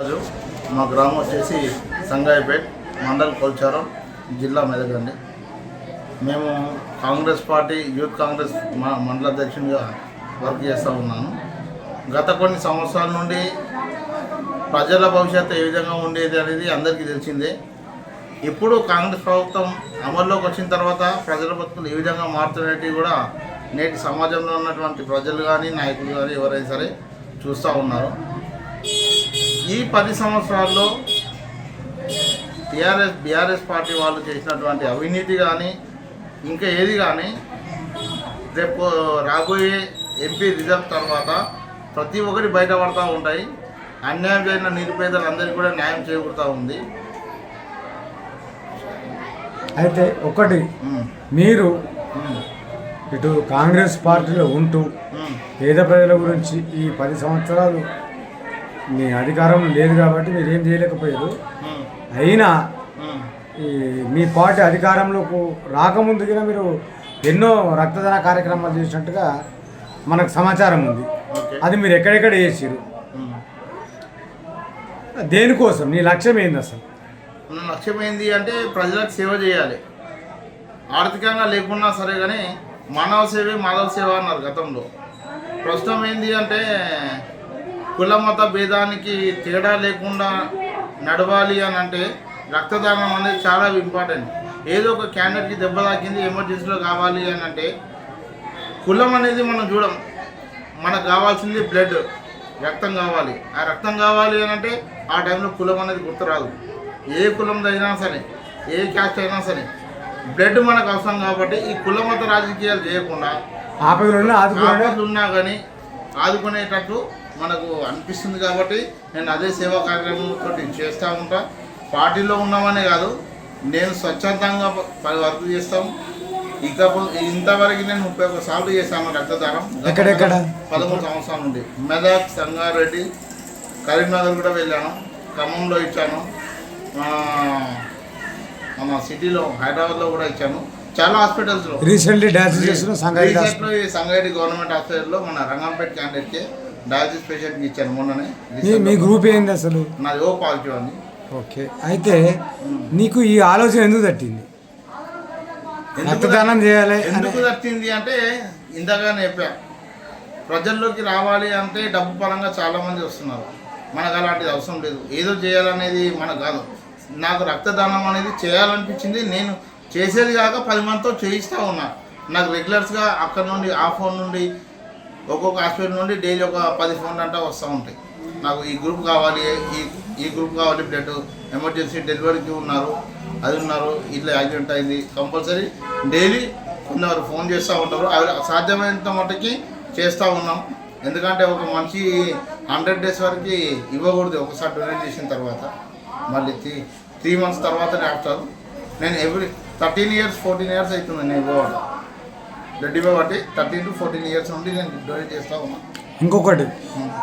రాజు మా గ్రామం వచ్చేసి సంగాయిపేట్ మండల్ కొల్చారం జిల్లా మెదక్ అండి మేము కాంగ్రెస్ పార్టీ యూత్ కాంగ్రెస్ మా మండల అధ్యక్షునిగా వర్క్ చేస్తూ ఉన్నాను. గత కొన్ని సంవత్సరాల నుండి ప్రజల భవిష్యత్తు ఏ విధంగా ఉండేది అనేది అందరికీ తెలిసిందే. ఇప్పుడు కాంగ్రెస్ ప్రభుత్వం అమల్లోకి వచ్చిన తర్వాత ప్రజల బతుకులు ఏ విధంగా మారుతున్నట్టు కూడా నేటి సమాజంలో ఉన్నటువంటి ప్రజలు కానీ నాయకులు కానీ ఎవరైనా సరే చూస్తూ ఉన్నారు. ఈ పది సంవత్సరాల్లో టీఆర్ఎస్ బీఆర్ఎస్ పార్టీ వాళ్ళు చేసినటువంటి అవినీతి కానీ ఇంకా ఏది కానీ రేపు రాబోయే ఎంపీ రిజల్ట్ తర్వాత ప్రతి ఒక్కటి బయటపడతా ఉంటాయి. అన్యాయం చేసిన నిరుపేదలందరికీ కూడా న్యాయం చేకూరుతూ ఉంది. అయితే ఒకటి మీరు ఇటు కాంగ్రెస్ పార్టీలో ఉంటూ పేద ప్రజల గురించి ఈ పది సంవత్సరాలు మీ అధికారం లేదు కాబట్టి మీరు ఏం చేయలేకపోయారు. అయినా మీ పార్టీ అధికారంలోకి రాకముందుగా మీరు ఎన్నో రక్తదాన కార్యక్రమాలు చేసినట్టుగా మనకు సమాచారం ఉంది. అది మీరు ఎక్కడెక్కడ చేసిరు. దేనికోసం? నీ లక్ష్యం ఏంది అసలు? మన లక్ష్యం ఏంది అంటే ప్రజలకు సేవ చేయాలి. ఆర్థికంగా లేకున్నా సరే కానీ మానవ సేవే మాధవ సేవ అన్నారు గతంలో. ప్రస్తుతం ఏంది అంటే కుల మత భేదానికి తేడా లేకుండా నడవాలి అని అంటే రక్తదానం అనేది చాలా ఇంపార్టెంట్. ఏదో ఒక క్యాండిడేట్కి దెబ్బ తాకింది ఎమర్జెన్సీలో కావాలి అని అంటే కులం అనేది మనం చూడం. మనకు కావాల్సింది బ్లడ్ రక్తం కావాలి. ఆ రక్తం కావాలి అని అంటే ఆ టైంలో కులం అనేది గుర్తురాదు. ఏ కులం అయినా సరే ఏ క్యాస్ట్ అయినా సరే బ్లడ్ మనకు అవసరం కాబట్టి ఈ కుల మత రాజకీయాలు చేయకుండా ఆపదలు ఆదుకోవడం ఆపదలు ఉన్నా కానీ ఆదుకునేటట్టు మనకు అనిపిస్తుంది కాబట్టి నేను అదే సేవా కార్యక్రమంతో చేస్తూ ఉంటా. పార్టీలో ఉన్నామనే కాదు నేను స్వచ్ఛందంగా పది వర్క్ చేస్తాం. ఇక ఇంతవరకు నేను ముప్పై ఒక్క సార్లు చేశాను రక్తదానం. ఎక్కడెక్కడ? పదమూడు సంవత్సరాల నుండి. మెదక్ సంగారెడ్డి కరీంనగర్ కూడా వెళ్ళాను. ఖమ్మంలో ఇచ్చాను. మన సిటీలో హైదరాబాద్లో కూడా ఇచ్చాను. చాలా హాస్పిటల్స్లో. రీసెంట్లీ డాన్స్ చేసిన సంగారెడ్డి గవర్నమెంట్ హాస్పిటల్లో మన రంగంపేట క్యాండిడేట్కి డయాలసిస్ పేషెంట్కి ఇచ్చాను మొన్ననే. మీ మీ గ్రూప్ ఏంది అసలు? నాది ఓ పాజిటివ్ అండి ఓకే. అయితే నీకు ఈ ఆలోచన ఎందుకు తట్టింది? రక్తదానం చేయాలి అని. ఎందుకు తట్టింది అంటే ఇంతగా చెప్పా ప్రజల్లోకి రావాలి అంటే డబ్బు పరంగా చాలా మంది వస్తున్నారు. మనకు అలాంటిది అవసరం లేదు. ఏదో చేయాలనేది మనకు కాదు. నాకు రక్తదానం అనేది చేయాలనిపించింది. నేను చేసేది కాక పది మందితో చేయిస్తూ ఉన్నా. నాకు రెగ్యులర్స్గా అక్కడ నుండి ఆ ఫోన్ నుండి ఒక్కొక్క హాస్పిటల్ నుండి డైలీ ఒక పది ఫోన్లు అంటా వస్తూ ఉంటాయి. నాకు ఈ గ్రూప్ కావాలి ఈ ఈ గ్రూప్ కావాలి బ్లడ్ ఎమర్జెన్సీ డెలివరీకి ఉన్నారు అది ఉన్నారు ఇట్లా యాక్సిడెంట్ అయింది కంపల్సరీ డైలీ కొందరు ఫోన్ చేస్తూ ఉంటారు. అవి సాధ్యమైనంత మట్టుకి చేస్తూ ఉన్నాం. ఎందుకంటే ఒక మనిషి హండ్రెడ్ డేస్ వరకు ఇవ్వకూడదు ఒకసారి డొనేట్ చేసిన తర్వాత. మళ్ళీ త్రీ త్రీ మంత్స్ తర్వాత ఆఫ్టర్ నేను every thirteen years fourteen years అవుతుంది నేను ఇవ్వబడి బ్లడ్ ఇవ్వబట్టి థర్టీన్ టు ఫోర్టీన్ ఇయర్స్ నుండి నేను డొనేట్ చేస్తూ ఉన్నాను ఇంకొకటి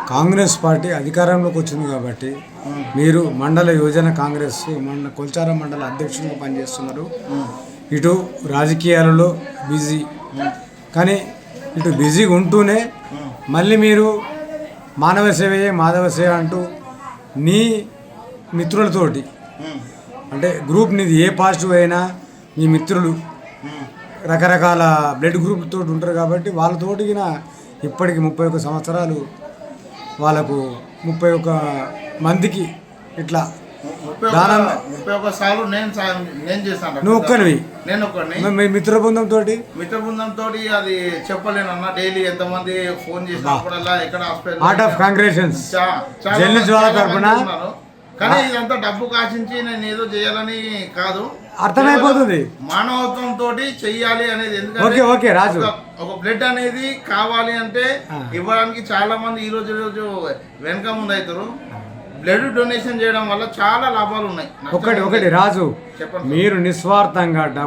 కాంగ్రెస్ పార్టీ అధికారంలోకి వచ్చింది కాబట్టి మీరు మండల యోజన కాంగ్రెస్ మండ కొల్చారం మండల అధ్యక్షునిగా పనిచేస్తున్నారు. ఇటు రాజకీయాలలో బిజీ. కానీ ఇటు బిజీగా ఉంటూనే మళ్ళీ మీరు మానవ సేవయే మాధవ సేవ అంటూ నీ మిత్రులతోటి అంటే గ్రూప్ నీది ఏ పాజిటివ్ అయినా మీ మిత్రులు రకరకాల బ్లడ్ గ్రూప్ తోటి ఉంటారు కాబట్టి వాళ్ళతోటి గిన ఇప్పటికి ముప్పై ఒక్క సంవత్సరాలు వాళ్ళకు ముప్పై ఒక్క మందికి ఇట్లా దానం ముప్పై ఒక్క సార్లు నేను నేను చేశాను నువ్వు ఒక్కనివి? నేను ఒక్కడిని. మీ మిత్ర బృందం తోటి? మిత్ర బృందం తోటి అది చెప్పలేను అన్న డైలీ ఎంతమంది ఫోన్ చేసినప్పుడల్లా ఎక్కడ హాస్పిటల్ ఆర్ట్ ఆఫ్ కాంగ్రెషన్స్ జర్నలిస్ట్ వాళ్ళ ఉన్నారు. కానీ ఇదంతా డబ్బు కాశించి నేను ఏదో చేయాలని కాదు. అర్థమైపోతుంది. మానవత్వం తోటి చెయ్యాలి అనేది ఎందుకంటే ఓకే రాజు. ఒక- బ్లడ్ అనేది కావాలి అంటే. ఇవ్వడానికి చాలా మంది ఈ రోజు రోజు వెనక ముందు అవుతారు. బ్లడ్ డొనేషన్ చేయడం వల్ల చాలా లాభాలు ఉన్నాయి. ఒకటి ఒకటి రాజు. చెప్పండి మీరు నిస్వార్థంగా డబ్బు